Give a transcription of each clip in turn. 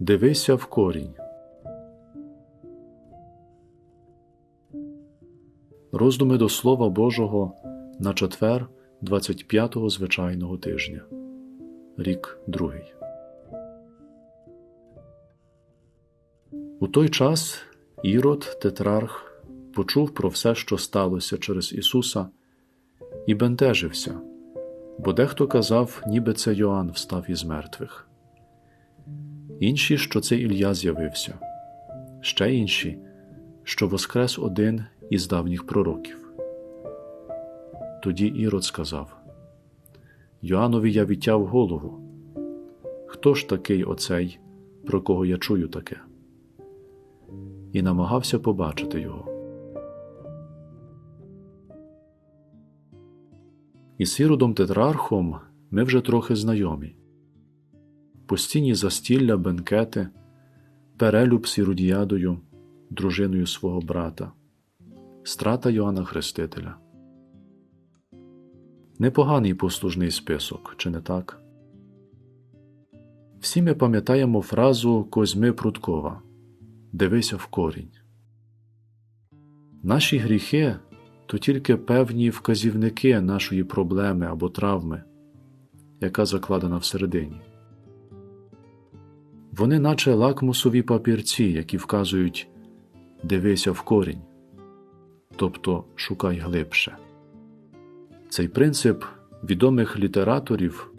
Дивися в корінь. Роздуми до Слова Божого на четвер 25-го звичайного тижня. Рік другий. У той час Ірод, тетрарх, почув про все, що сталося через Ісуса, і бентежився, бо дехто казав, ніби це Йоанн встав із мертвих. Інші, що це Ілля з'явився, ще інші, що воскрес один із давніх пророків. Тоді Ірод сказав Йоаннові я відтяв голову. Хто ж такий оцей, про кого я чую таке? І намагався побачити його. Із Іродом Тетрархом ми вже трохи знайомі. Постійні застілля, бенкети, перелюб з Іродіадою, дружиною свого брата, страта Йоанна Хрестителя. Непоганий послужний список, чи не так? Всі ми пам'ятаємо фразу Козьми Прудкова Дивися в корінь. Наші гріхи то тільки певні вказівники нашої проблеми або травми, яка закладена всередині. Вони, наче лакмусові папірці, які вказують Дивися в корінь, тобто шукай глибше. Цей принцип відомих літераторів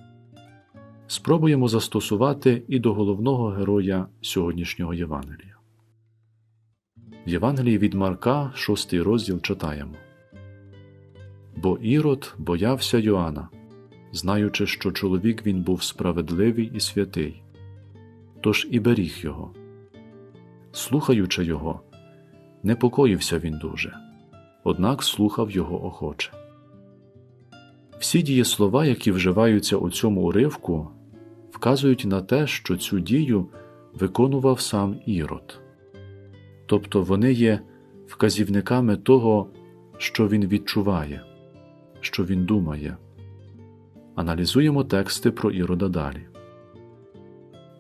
спробуємо застосувати і до головного героя сьогоднішнього Євангелія. В Євангелії від Марка, 6 розділ читаємо Бо Ірод боявся Йоанна, знаючи, що чоловік він був справедливий і святий, тож і беріг його. Слухаючи його, непокоївся він дуже, однак слухав його охоче. Всі дієслова, які вживаються у цьому уривку, вказують на те, що цю дію виконував сам Ірод, тобто вони є вказівниками того, що він відчуває, що він думає. Аналізуємо тексти про Ірода далі.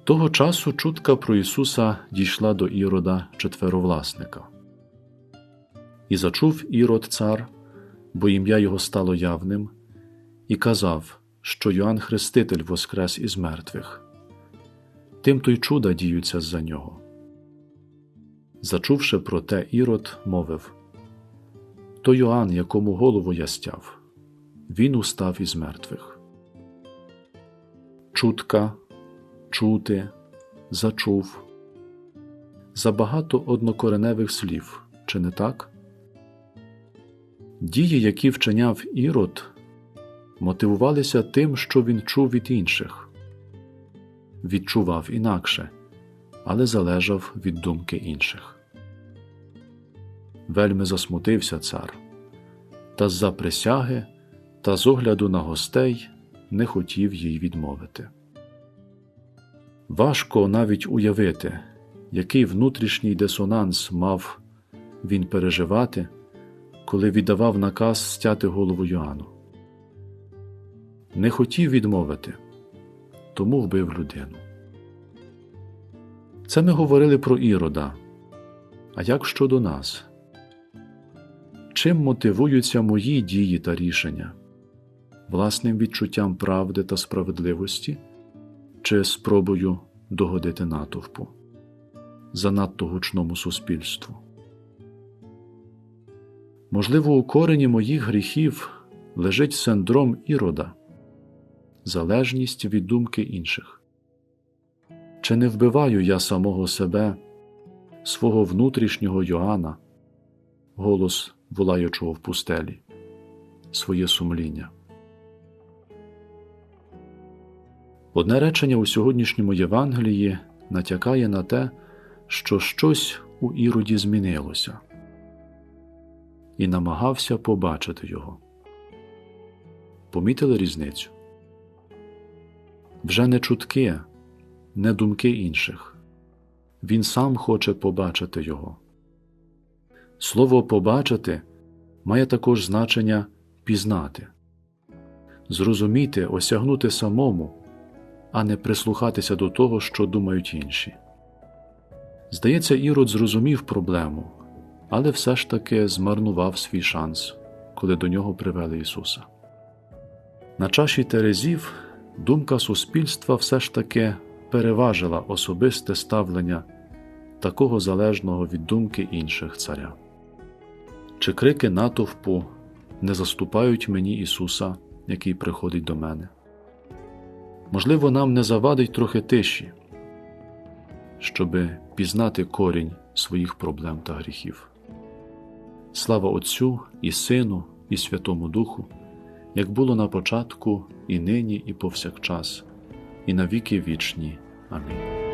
Того часу чутка про Ісуса дійшла до Ірода четверовласника. І зачув Ірод цар, бо ім'я його стало явним і казав, що Йоанн Хреститель воскрес із мертвих. Тим то й чуда діються за нього. Зачувши про те, Ірод мовив То Йоанн, якому голову я стяв, він устав із мертвих. Чутка, чути, зачув. Забагато однокореневих слів, чи не так? Дії, які вчиняв Ірод, мотивувалися тим, що він чув від інших, відчував інакше, але залежав від думки інших. Вельми засмутився цар, та з-за присяги та з огляду на гостей не хотів їй відмовити. Важко навіть уявити, який внутрішній дисонанс мав він переживати, коли віддавав наказ стяти голову Йоанну не хотів відмовити, тому вбив людину. Це ми говорили про ірода. А як щодо нас? Чим мотивуються мої дії та рішення? Власним відчуттям правди та справедливості чи спробою догодити натовпу, занадто гучному суспільству? Можливо, у корені моїх гріхів лежить синдром ірода залежність від думки інших. Чи не вбиваю я самого себе, свого внутрішнього Йоанна, голос волаючого в пустелі, своє сумління? Одне речення у сьогоднішньому Євангелії натякає на те, що щось у іроді змінилося, і намагався побачити його. Помітили різницю? вже не чутки, не думки інших. Він сам хоче побачити його. Слово побачити має також значення пізнати, зрозуміти, осягнути самому, а не прислухатися до того, що думають інші. Здається, Ірод зрозумів проблему, але все ж таки змарнував свій шанс, коли до нього привели Ісуса. На чаші Терезів думка суспільства все ж таки переважила особисте ставлення такого залежного від думки інших царя. Чи крики натовпу не заступають мені Ісуса, який приходить до мене? Можливо, нам не завадить трохи тиші, щоби пізнати корінь своїх проблем та гріхів. Слава Отцю і Сину, і Святому Духу, як було на початку, і нині, і повсякчас, і на віки вічні. Амінь.